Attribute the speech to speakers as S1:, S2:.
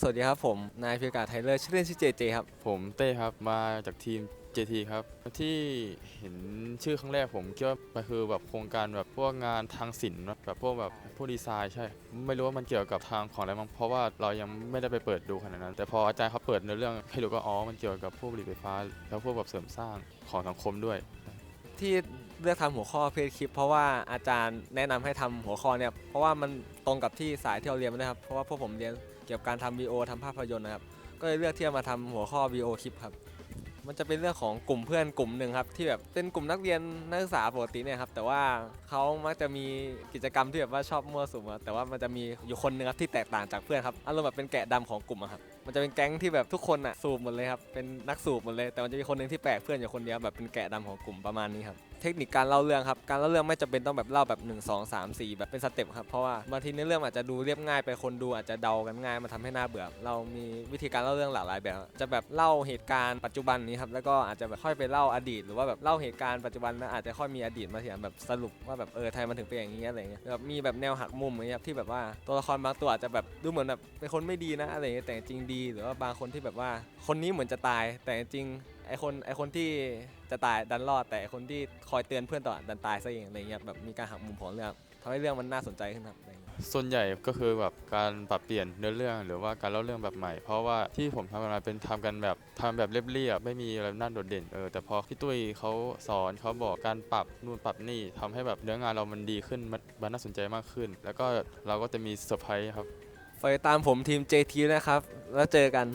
S1: สวัสดีครับผม นายพิกาไทเลอร์ชื่อเล่นชื่อเจเจครับ
S2: ผมเต้ครับมาจากทีม JT ครับ ที่เห็นชื่อครั้งแรกผมคิดว่ามันคือแบบโครงการแบบพวกงานทางศิลป์นะแบบพวกแบบพวกดีไซน์ใช่ ไม่รู้ว่ามันเกี่ยวกับทางของอะไรมั้งเพราะว่าเรายังไม่ได้ไปเปิดดูขนาดนั้น แต่พออาจารย์เขาเปิดในอเรื่องให้รู้ก็อ๋อมันเกี่ยวกับพวกผลิตไฟฟ้า แล้วพวกแบบเสริมสร้างของสังคมด้วย
S1: ที่เลือกทำหัวข้อเพจคลิป เพราะว่าอาจารย์แนะนำให้ทำหัวข้อเนี่ยเพราะว่ามันตรงกับที่สายที่เราเรียนมานะครับเพราะว่าพวกผมเรียน เกี่ยวกับการทำวีโอทำภาพยนตร์นะครับ ก็เลยเลือกที่จะมาทำหัวข้อวีโอคลิปครับ มันจะเป็นเรื่องของกลุ่มเพื่อนกลุ่มหนึ่งครับ ที่แบบเป็นกลุ่มนักเรียนนักศึกษาปกติเนี่ยครับ แต่ว่าเขามักจะมีกิจกรรมที่แบบว่าชอบมั่วสุมอะแต่ว่ามันจะมีอยู่คนหนึงครับที่แตกต่างจากเพื่อนครับอารมณ์แบบเป็นแกะดำของกลุ่มอะครับ มันจะเป็นแก๊งที่แบบทุกคนอะสูบหมดเลยครับ เป็นนักสูบหมดเลย แต่มันจะมีคนหนึ่งที่แปลกเพื่อนอยู่คนเดียวแบบเป็นแกะดำของกลุ่มประมาณนี้ครับ เทคนิคการเล่าเรื่องครับ การเล่าเรื่องไม่จำเป็นต้องแบบเล่าแบบ 1 2 3 4 แบบเป็นสเต็ปครับ เพราะว่าบางทีในเรื่องอาจจะดูเรียบง่ายไปคนดูอาจจะเดากันง่ายมาทำให้หน่าเบื่อ เรามีวิธีการเล่าเรื่องหลากหลายแบบ จะแบบเล่าเหตุการณ์ปัจจุบันนี้ครับ แล้วก็อาจจะแบบค่อยไปเล่าอดีต หรือว่าแบบเล่าเหตุการณ์ปัจจุบันแล้วอาจจะค่อยมีอดีตมาเถียงแบบสรุปว่าแบบเออไทยมันถึงเป็นอย่างนี้อะไรเงี้ยแบบมีแบบแนวหักมุมเงี้ยครับที่แบบว่าตัวละครบางตัวอาจจะแบบดูเหมือนแบบเป็นคนไม่ดีนะอะไรเงี้ยแต่จริงๆดีหรือว่าบางคนที่แบบว่าคนนี้เหมือนจะตาย แต่จริงไอคนไอคนที่จะตายดันรอด แต่ไอ้คนที่คอยเตือนเพื่อนต่อดันตายซะเองอะไรเงี้ยแบบมีการหักมุมของเรื่องทำให้เรื่องมันน่าสนใจขึ้นครับอะไรเงี้ย
S2: ส่วนใหญ่ก็คือแบบการปรับเปลี่ยนเนื้อเรื่องหรือว่าการเล่าเรื่องแบบใหม่ เพราะว่าที่ผมทำกันมาเป็นทำกันแบบทำแบบเรียบๆไม่มีอะไรน่าโดดเด่นเออแต่พอพี่ตุ้ยเขาสอนเขาบอกการปรับนู่นปรับนี่ทำให้แบบเนื้องานเรามันดีขึ้นมันมันน่าสนใจมากขึ้น แล้วก็เราก็จะมีเซอร์ไพรส์ครับ
S1: ไปตามผมทีม JT นะครับ แล้วเจอกัน